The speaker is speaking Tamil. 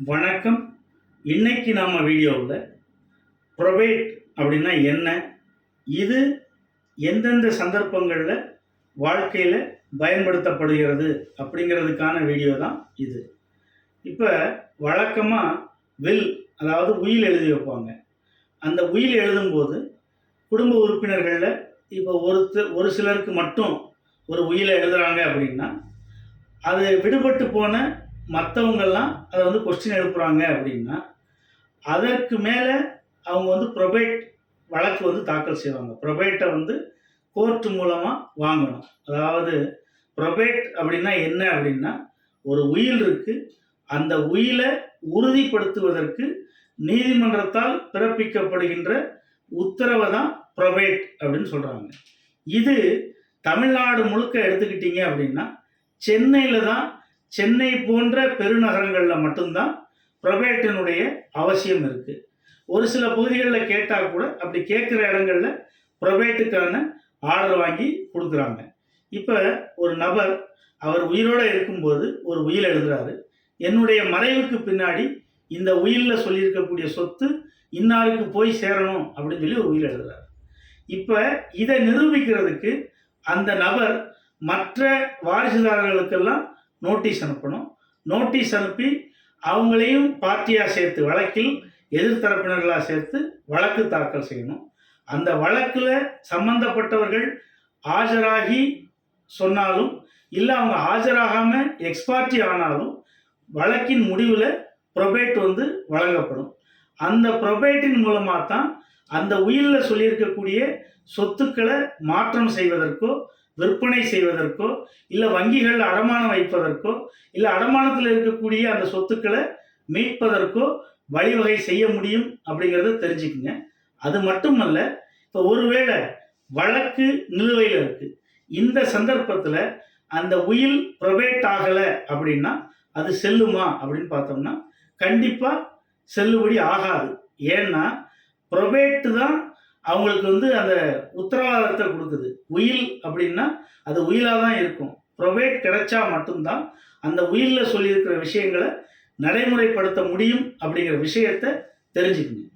வணக்கம். இன்னைக்கு நாம் வீடியோவில் ப்ரொபேட் அப்படின்னா என்ன? இது எந்தெந்த சந்தர்ப்பங்களில் வாழ்க்கையில் பயன்படுத்தப்படுகிறது அப்படிங்கிறதுக்கான வீடியோ தான் இது. இப்போ வழக்கமாக வில் அதாவது உயில் எழுதி வைப்பாங்க. அந்த உயில் எழுதும்போது குடும்ப உறுப்பினர்களில் இப்போ ஒருத்தர் ஒரு சிலருக்கு மட்டும் ஒரு உயிலை எழுதுகிறாங்க அப்படின்னா அது விடுபட்டு போன மற்றவங்கெல்லாம் அதை வந்து கொஸ்டின் எழுப்புறாங்க அப்படின்னா அதற்கு மேலே அவங்க வந்து ப்ரொபேட் வழக்கு வந்து தாக்கல் செய்வாங்க. ப்ரொபேட்டை வந்து கோர்ட் மூலமாக வாங்கணும். அதாவது ப்ரொபேட் அப்படின்னா என்ன அப்படின்னா ஒரு உயில் இருக்குது அந்த உயிலை உறுதிப்படுத்துவதற்கு நீதிமன்றத்தால் பிறப்பிக்கப்படுகின்ற உத்தரவை தான் ப்ரொபேட் அப்படின்னு சொல்கிறாங்க இது தமிழ்நாடு முழுக்க எடுத்துக்கிட்டீங்க அப்படின்னா சென்னையில் தான் சென்னை போன்ற பெருநகரங்களில் மட்டும்தான் ப்ரொபேட்டினுடைய அவசியம் இருக்குது ஒரு சில பகுதிகளில் கேட்டால் கூட அப்படி கேட்குற இடங்களில் ப்ரொபேட்டுக்கான ஆர்டர் வாங்கி கொடுக்குறாங்க. இப்போ ஒரு நபர் அவர் உயிரோடு இருக்கும்போது ஒரு உயில் எழுதுறாரு. என்னுடைய மறைவுக்கு பின்னாடி இந்த உயிலில் சொல்லியிருக்கக்கூடிய சொத்து இன்னாருக்கு போய் சேரணும் அப்படின்னு சொல்லி ஒரு உயில் எழுதுறாரு. இப்போ இதை நிரூபிக்கிறதுக்கு அந்த நபர் மற்ற வாரிசுதாரர்களுக்கெல்லாம் நோட்டீஸ் அனுப்பணும். நோட்டீஸ் அனுப்பி அவங்களையும் பார்ட்டியாக சேர்த்து வழக்கில் எதிர்த்தரப்பினர்களாக சேர்த்து வழக்கு தாக்கல் செய்யணும். அந்த வழக்கில் சம்பந்தப்பட்டவர்கள் ஆஜராகி சொன்னாலும் இல்லை அவங்க ஆஜராகாமல் எக்ஸ்பார்ட்டி ஆனாலும் வழக்கின் முடிவில் ப்ரொபேட் வந்து வழங்கப்படும். அந்த ப்ரொபேட்டின் மூலமாக தான் அந்த உயிரில் சொல்லியிருக்கக்கூடிய சொத்துக்களை மாற்றம் செய்வதற்கோ விற்பனை செய்வதற்கோ இல்லை வங்கிகள் அடமானம் வைப்பதற்கோ இல்லை அடமானத்தில் இருக்கக்கூடிய அந்த சொத்துக்களை மீட்பதற்கோ வழிவகை செய்ய முடியும் அப்படிங்கிறத தெரிஞ்சுக்குங்க. அது மட்டுமல்ல இப்போ ஒருவேளை வழக்கு நிலுவையில் இருக்கு. இந்த சந்தர்ப்பத்தில் அந்த உயில் ப்ரொபேட் ஆகலை அப்படின்னா அது செல்லுமா அப்படின்னு பார்த்தோம்னா கண்டிப்பாக செல்லுபடி ஆகாது. ஏன்னா ப்ரொபேட்டு தான் அவங்களுக்கு வந்து அந்த உத்தரவாதத்தை கொடுக்குது. உயில் அப்படின்னா அது உயிலாக தான் இருக்கும். ப்ரொவேட் கிடைச்சா மட்டும்தான் அந்த உயிலில் சொல்லியிருக்கிற விஷயங்களை நடைமுறைப்படுத்த முடியும் அப்படிங்கிற விஷயத்தை தெரிஞ்சுக்கணும்.